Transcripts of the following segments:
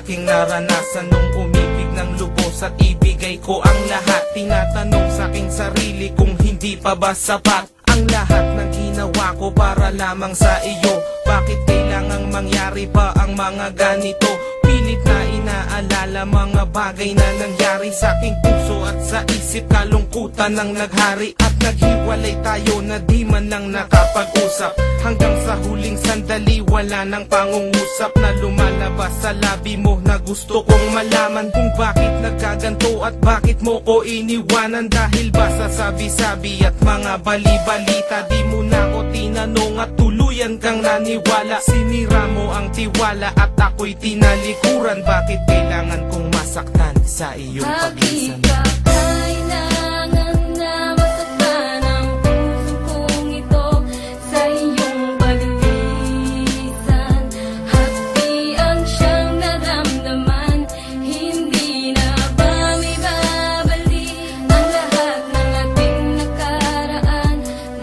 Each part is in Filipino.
aking naranasan Nung umibig ng lubos at ibigay ko ang lahat. Tinatanong sa aking sarili kung hindi pa ba sapat Ang lahat ng ginawa ko para lamang sa iyo. Bakit kailangang mangyari pa ang mga ganito? Pilit na inaalala mga bagay na nangyari sa aking puso at sa isip kalungkutan ng naghari At naghiwalay tayo na di man lang nakapag-usap. Hanggang sa huling sandali wala nang pangungusap Na lumalabas sa labi mo na gusto kong malaman Kung bakit nagkaganto at bakit mo ko iniwanan. Dahil ba sa sabi-sabi at mga bali-balita Di mo na ako tinanong at tuluyan kang naniwala. Sinira mo ang tiwala at ako'y tinalikuran. Bakit kailangan kong masaktan sa iyong Bakit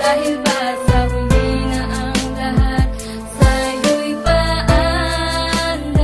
Dahil ba sa huli ang lahat sa'yo'y paandam?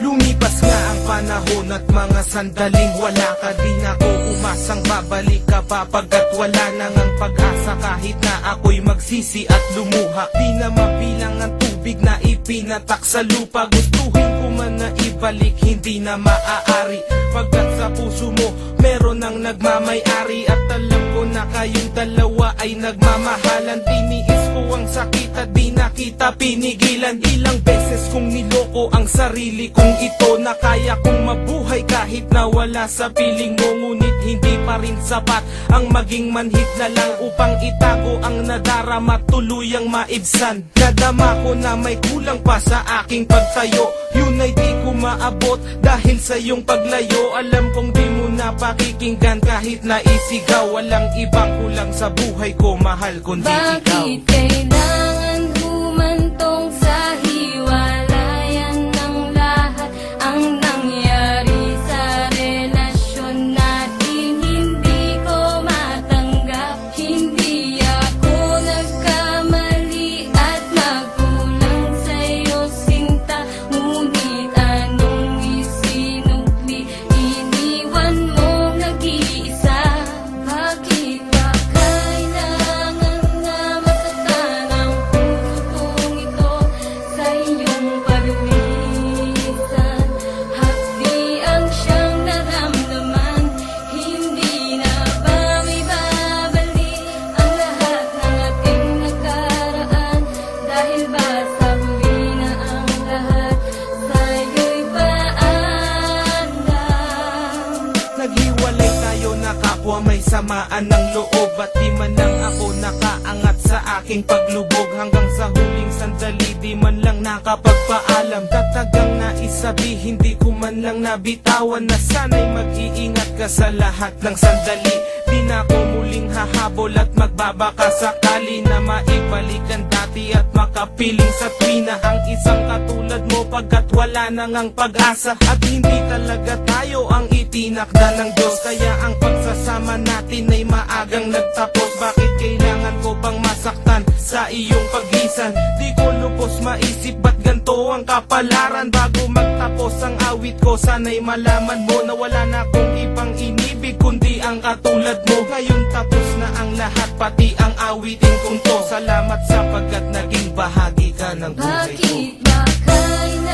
Lumipas nga panahon at mga sandaling wala ka Di na ako. Umasang babalik ka Papagat wala na ngang pag-asa. Kahit na ako'y magsisi at lumuha Di na mabilang ang tubig na ipinatak sa lupa. Gustuhin ko man na ibalik hindi na maaari. Pagkat sa puso mo meron ang nagmamayari At ko kayong dalawa ay nagmamahalan. Tiniis ko ang sakit at kita pinigilan Ilang beses kong niloko ang sarili kong ito Na kaya kong mabuhay kahit na wala sa piling mo. Ngunit hindi pa rin sapat ang maging manhid na lang Upang itago ang nadarama. Tuluyang maibsan. Nadama ko na may kulang pa sa aking pagtayo. Yun ay di ko maabot dahil sa iyong paglayo. Alam kong di mo na pakikinggan kahit na isigaw. Walang ibang kulang sa buhay ko mahal kundi ikaw. Bakit kailangan kapwa may samaan ng loob At di man lang ako nakaangat sa aking paglubog. Hanggang sa huling sandali di man lang nakapagpaalam. Tatagang na isabi hindi ko man lang nabitawan Na sana'y mag-iingat ka sa lahat ng sandali Di na ako muling hahabol at magbabaka. Sakali Na maibalik ang dati at makapiling sa tuwina Ang isang katulad mo pagkat wala na ngang pag-asa. At hindi talaga tayo ang itinakda ng Diyos. Kaya ang pagsasama natin ay maagang nagtapos. Bakit kailangan sa iyong pagisan Di ko lubos maisip ba't ganito ang kapalaran. Bago magtapos ang awit ko sana'y malaman mo Na wala na akong ibang inibig kundi ang katulad mo. Ngayon tapos na ang lahat pati ang awitin kong to. Salamat sapagkat naging bahagi ka ng buhay ko. Bakit ba